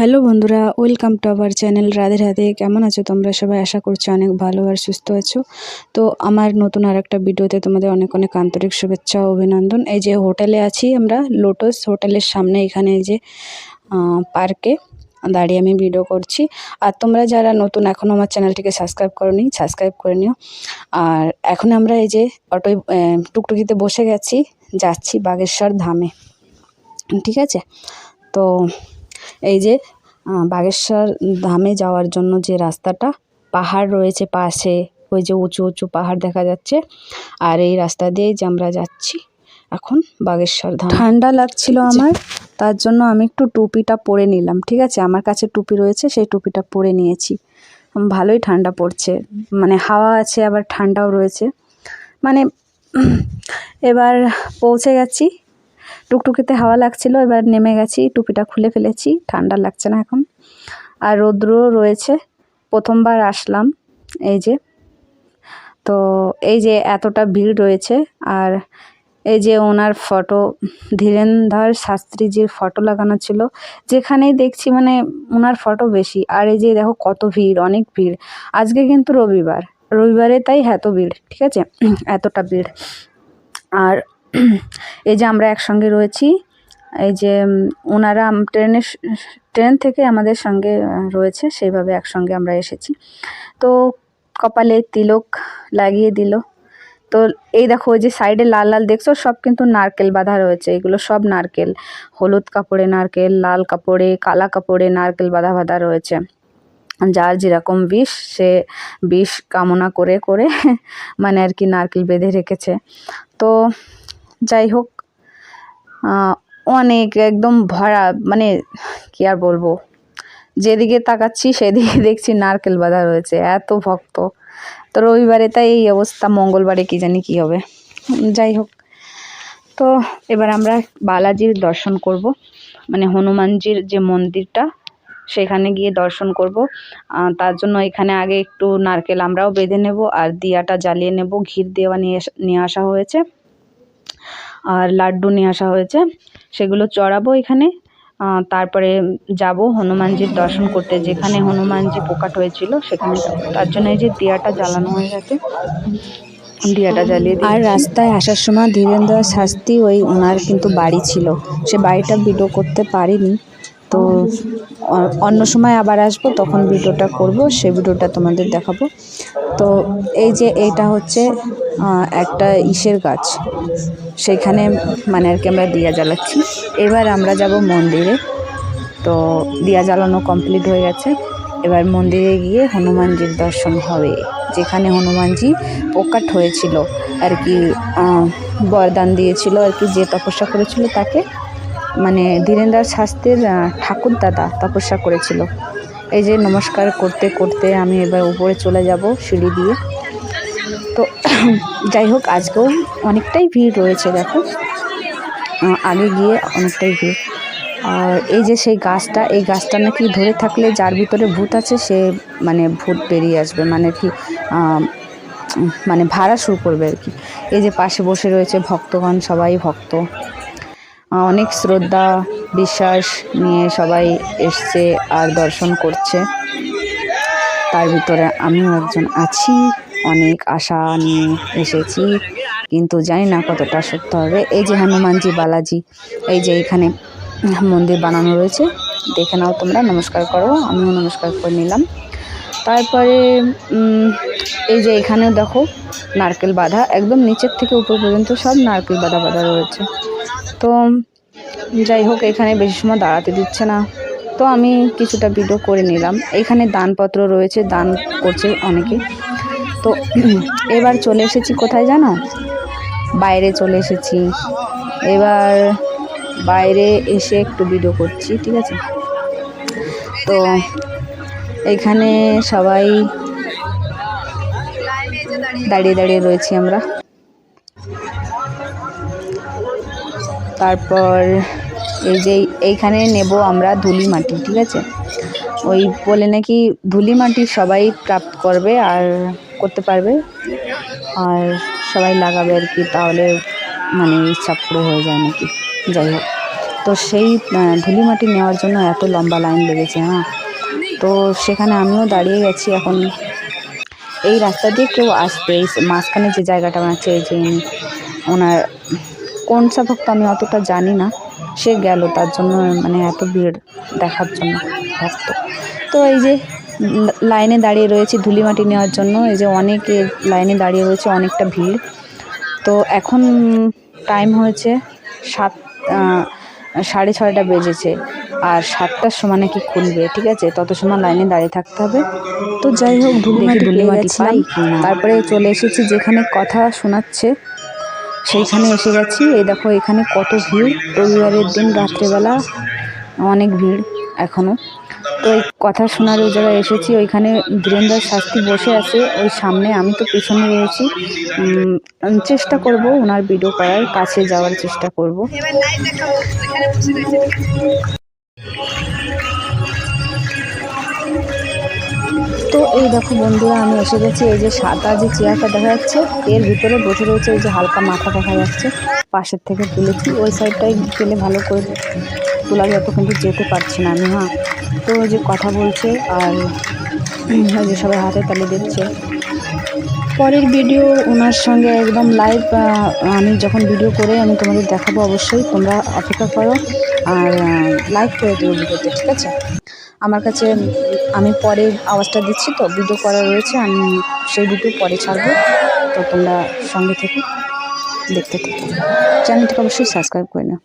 Hello বন্ধুরা, welcome to our channel Radhe Radhe. কেমন আছো তোমরা? সবাই আশা করছ অনেক ভালো আর সুস্থ আছো। তো আমার নতুন আর একটা ভিডিওতে তোমাদের অনেক অনেক আন্তরিক শুভেচ্ছা অভিনন্দন। এই যে হোটেলে আছি আমরা লোটাস হোটেলের সামনে এখানে এই যে পার্কে দাঁড়িয়ে আমি ভিডিও করছি। আর তোমরা যারা নতুন এখনও আমার চ্যানেলটিকে সাবস্ক্রাইব করনি সাবস্ক্রাইব করে নিও। আর এখন আমরা এই যে অটোয় টুকটুকিতে বসে গেছি, যাচ্ছি বাগেশ্বর ধামে। ঠিক আছে? তো এই যে বাগেশ্বর ধামে যাওয়ার জন্য যে রাস্তাটা পাহাড় রয়েছে পাশে ওই যে উঁচু উঁচু পাহাড় দেখা যাচ্ছে। আর এই রাস্তা দিয়েই যে আমরা যাচ্ছি এখন বাগেশ্বর ধাম। ঠান্ডা লাগছিল আমার তার জন্য আমি একটু টুপিটা পরে নিলাম ঠিক আছে? আমার কাছে টুপি রয়েছে সেই টুপিটা পরে নিয়েছি। ভালোই ঠান্ডা পড়ছে মানে হাওয়া আছে আবার ঠান্ডাও রয়েছে। মানে এবার পৌঁছে গেছি টুকটুকিতে হাওয়া লাগছিল, এবার নেমে গেছি, টুপিটা খুলে ফেলেছি, ঠান্ডা লাগছে না এখন। আর রৌদ্রও রয়েছে, প্রথমবার আসলাম, এই যে। তো এই যে এতটা ভিড় রয়েছে, আর এই যে ওনার ফটো, ধীরেন্দ্র শাস্ত্রীজির ফটো লাগানো ছিল, যেখানেই দেখছি মানে ওনার ফটো বেশি, আর এই যে দেখো কত ভিড়, অনেক ভিড়। আজকে কিন্তু রবিবার, রবিবারে তাই এত ভিড়, ঠিক আছে? এতটা ভিড়। আর এই যে আমরা একসঙ্গে রয়েছি, এই যে ওনারা ট্রেনের ট্রেন থেকে আমাদের সঙ্গে রয়েছে, সেইভাবে একসঙ্গে আমরা এসেছি। তো কপালে তিলক লাগিয়ে দিল। তো এই দেখো, ওই যে সাইডে লাল লাল দেখছ, সব কিন্তু নারকেল বাঁধা রয়েছে, এগুলো সব নারকেল। হলুদ কাপড়ে নারকেল, লাল কাপড়ে, কালা কাপড়ে নারকেল বাঁধা বাঁধা রয়েছে। যার যেরকম বিষ, সে বিষ কামনা করে করে মানে আর কি নারকেল বেঁধে রেখেছে। তো যাই হোক অনেক একদম ভরা মানে কি আর বলব, যেদিকে তাকাচ্ছি সেদিকে দেখছি নারকেল বাঁধা রয়েছে, এত ভক্ত। তো রবিবারে তাই এই অবস্থা, মঙ্গলবারে কি জানি কি হবে। যাই হোক, তো এবার আমরা বালাজির দর্শন করব। মানে হনুমানজির যে মন্দিরটা, সেখানে গিয়ে দর্শন করব। তার জন্য এখানে আগে একটু নারকেল আমরাও বেঁধে নেব, আর দিয়াটা জ্বালিয়ে নেব, ঘির দেওয়া নিয়ে নিয়ে আসা হয়েছে। আর লাড্ডু নিয়ে আসা হয়েছে। সেগুলো চড়াবো এখানে। তারপরে যাব হনুমানজির দর্শন করতে। যেখানে হনুমানজি প্রকাট হয়েছিল, সেখানে তার জন্য এই যে দিয়াটা জ্বালানো হয়ে গেছে, দিয়াটা জ্বালিয়ে আর রাস্তায় আসার সময় ধীরেন্দ্র শাস্তি ওই ওনার কিন্তু বাড়ি ছিল। সে বাড়িটা ভিডিও করতে পারিনি। তো অন্য সময় আবার আসব, তখন ভিডিওটা করব। সে ভিডিওটা তোমাদের দেখাবো। তো এই যে এইটা হচ্ছে একটা ইসের গাছ। সেখানে মানে আর কি আমরা দিয়া জ্বালাচ্ছি। এবার আমরা যাব মন্দিরে। তো দিয়া জ্বালানো কমপ্লিট হয়ে গেছে। এবার মন্দিরে গিয়ে হনুমানজির দর্শন হবে। যেখানে হনুমানজি প্রকাট হয়েছিল আর কি বরদান দিয়েছিল আর কি, যে তপস্যা করেছিল তাকে। মানে ধীরেন্দ্র শাস্ত্রীর ঠাকুর দাদা তপস্যা করেছিল। এই যে নমস্কার করতে করতে আমি এবার উপরে চলে যাব সিঁড়ি দিয়ে। তো যাই হোক, আজকেও অনেকটাই ভিড় রয়েছে, দেখো। আগে গিয়ে অনেকটাই ভিড়। আর এই যে সেই গাছটা, এই গাছটা নাকি ধরে থাকলে যার ভিতরে ভূত আছে, সে মানে ভূত বেরিয়ে আসবে মানে কি মানে ভাড়া শুরু করবে আর কি। এই যে পাশে বসে রয়েছে ভক্তগণ, সবাই ভক্ত। অনেক শ্রদ্ধা, বিশ্বাস নিয়ে সবাই এসছে আর দর্শন করছে। তার ভিতরে আমিও একজন আছি। অনেক আশা নিয়ে এসেছি। কিন্তু জানি না কতটা সত্য হবে। এই যে হনুমানজি, বালাজি, এই যে এখানে মন্দির বানানো রয়েছে, দেখে নাও তোমরা, নমস্কার করো, আমিও নমস্কার করে নিলাম। তারপরে এই যে এখানেও দেখো, নারকেল বাঁধা, একদম নিচের থেকে উপর পর্যন্ত সব নারকেল বাঁধা বাঁধা রয়েছে। তো, যাই হোক, এখানে বেশি সময় দাঁড়াতে দিচ্ছে না। তো আমি কিছুটা ভিডিও করে নিলাম। এখানে দানপত্র রয়েছে, দান করছে অনেকে। তো এবার চলে এসেছি কোথায় জানো? বাইরে চলে এসেছি। এবার বাইরে এসে একটু ভিডিও করছি, ঠিক আছে? তো এখানে সবাই দাঁড়িয়ে দাঁড়িয়ে রয়েছি আমরা। তারপর এই যে এইখানে নেব আমরা ধুলি মাটি, ঠিক আছে? ওই বলে নাকি ধুলি মাটি সবাই প্রাপ্ত করবে আর করতে পারবে। আর সবাই লাগাবে আর কি তাহলে মানে ইচ্ছা পুরো হয়ে যায় নাকি? যাই হোক। তো তো সেই আহ, ধুলিমাটি নেওয়ার জন্য এত লম্বা লাইন লেগেছে হ্যাঁ? তো সেখানে আমিও দাঁড়িয়ে গেছি এখন। এই রাস্তা দিয়ে কেউ আসবে এই মাঝখানে যে জায়গাটা বানাচ্ছে এই যে ওনার কোন সা ভক্ত আমি অতটা জানি না সে গেল তার জন্য মানে এত ভিড় দেখার জন্য। ভক্ত তো এই যে লাইনে দাঁড়িয়ে রয়েছি ধুলিমাটি নেওয়ার জন্য। এই যে অনেকে লাইনে দাঁড়িয়ে রয়েছে অনেকটা ভিড়। তো এখন টাইম হয়েছে সাত সাড়ে ছয়টা বেজেছে। আর সাতটার সময় নাকি খুলবে ঠিক আছে? তত সময় লাইনে দাঁড়িয়ে থাকতে হবে। তো যাই হোক ধুলিমাটি ধুলিমাটি পাই তারপরে চলে এসেছি যেখানে কথা শোনাচ্ছে সেইখানে এসে গেছি। এই দেখো এখানে কত ভিড়। রবিবারের দিন রাত্রেবেলা অনেক ভিড় এখনও এই কথা শোনার ওই জায়গায় এসেছি, ওইখানে বীরেন্দ্র শাস্ত্রী বসে আছে, ওই সামনে আমি তো পেছনে রয়েছি। চেষ্টা করব ওনার ভিডিও করার কাছে যাওয়ার চেষ্টা করব। তো এই দেখো বন্ধুরা, আমি এসে গেছি, এই যে সাদা যে চেয়ারটা দেখা যাচ্ছে, এর ভিতরে বসে রয়েছে এই যে হালকা মাথা দেখা যাচ্ছে। পাশের থেকে তুলেছি, ওই সাইডটাই গেলে ভালো করে তোলা যত কিন্তু যেতে পারছি না আমি হ্যাঁ। তো যে কথা বলছে আর যে সবাই হাতে তালি দিচ্ছে। পরের ভিডিও ওনার সঙ্গে একদম লাইভ আমি যখন ভিডিও করে আমি তোমাদের দেখাবো অবশ্যই, তোমরা অপেক্ষা করো আর লাইভ করে দিও ভিডিওতে ঠিক আছে? আমার কাছে আমি পরে আওয়াজটা দিচ্ছি তো ভিডিও করা রয়েছে, আমি সেই ভিডিও পরে ছাড়বো। তো তোমরা সঙ্গে থেকে, দেখতে থাকো। চ্যানেলটিকে অবশ্যই সাবস্ক্রাইব করে নাও।